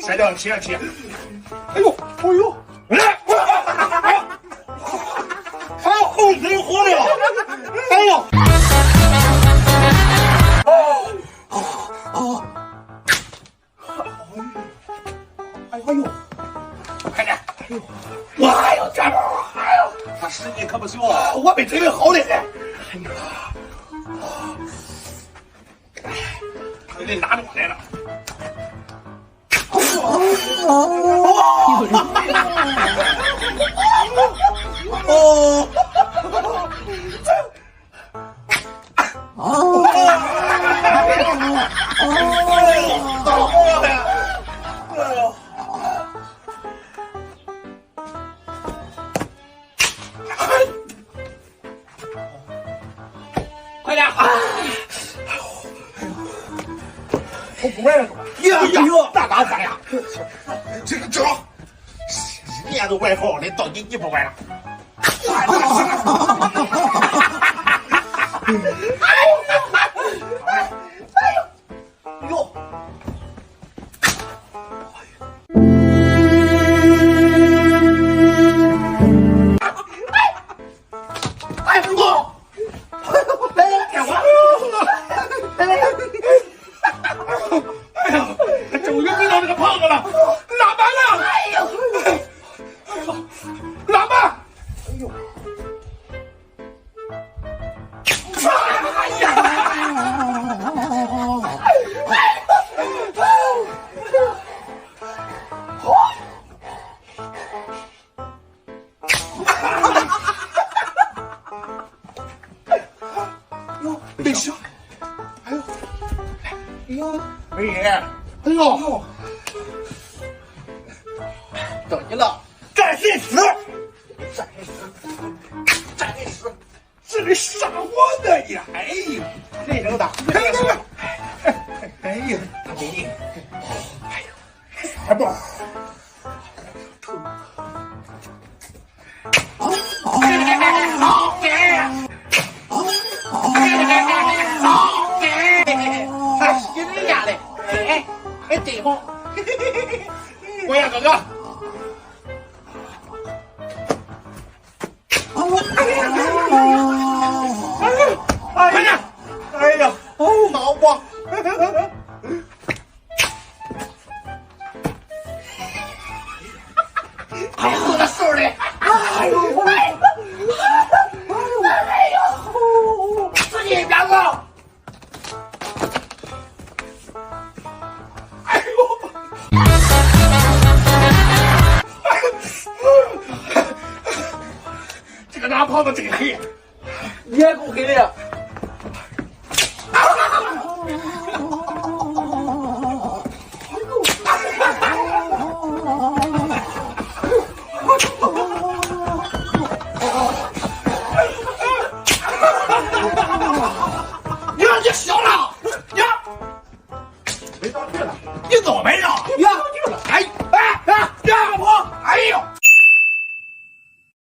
摔到起上起。哎呦，哎呦，来，还有后腿活了，哎呦，哎呦，快点，我还有这包，哎呦，他实力可不小啊，我比腿腿好厉害。哎呀，腿腿拿着我来了。哦，快点！我不玩了，呀呀，大打翻呀！这个招，人家都玩好了，到你你不玩了。遇到这个胖子了，拉满了！哎呦！哎呦，哎呀！哟，没事。哎呦，哎呦，美女，哎呦，等你了，战神死！战神死！战神死！这得杀我的呀！哎呦，谁扔的？哎呀，哎呀，大美女，哎呦，三包。好给，好给，还吸人家嘞？哎，哎，真好。我呀，哥哥。哎呀，我的手里！哎呦！哎呦！哎呦！自己两个！哎呦！这个大胖子真黑！你也够黑的呀。去了，你怎么没让？了，哎哎哎，让？哎呦！